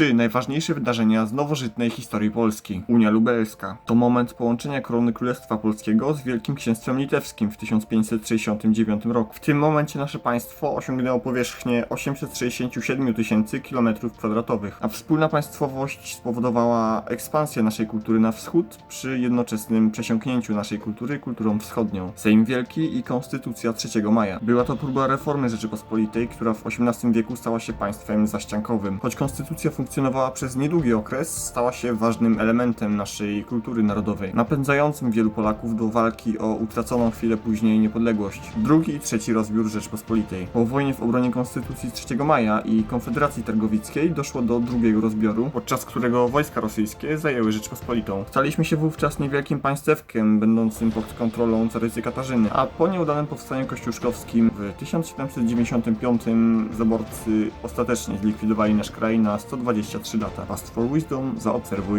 Trzy najważniejsze wydarzenia z nowożytnej historii Polski. Unia Lubelska. To moment połączenia korony Królestwa Polskiego z Wielkim Księstwem Litewskim w 1569 roku. W tym momencie nasze państwo osiągnęło powierzchnię 867 tysięcy km2, a wspólna państwowość spowodowała ekspansję naszej kultury na wschód przy jednoczesnym przesiąknięciu naszej kultury kulturą wschodnią. Sejm Wielki i Konstytucja 3 maja. Była to próba reformy Rzeczypospolitej, która w XVIII wieku stała się państwem zaściankowym. Choć konstytucja funkcjonowała przez niedługi okres, stała się ważnym elementem naszej kultury narodowej, napędzającym wielu Polaków do walki o utraconą chwilę później niepodległość. Drugi i trzeci rozbiór Rzeczpospolitej. Po wojnie w obronie Konstytucji 3 maja i Konfederacji Targowickiej doszło do drugiego rozbioru, podczas którego wojska rosyjskie zajęły Rzeczpospolitą. Staliśmy się wówczas niewielkim państewkiem, będącym pod kontrolą carycy Katarzyny, a po nieudanym powstaniu kościuszkowskim w 1795 zaborcy ostatecznie zlikwidowali nasz kraj na 123 lata. Fast for Wisdom, zaobserwuj.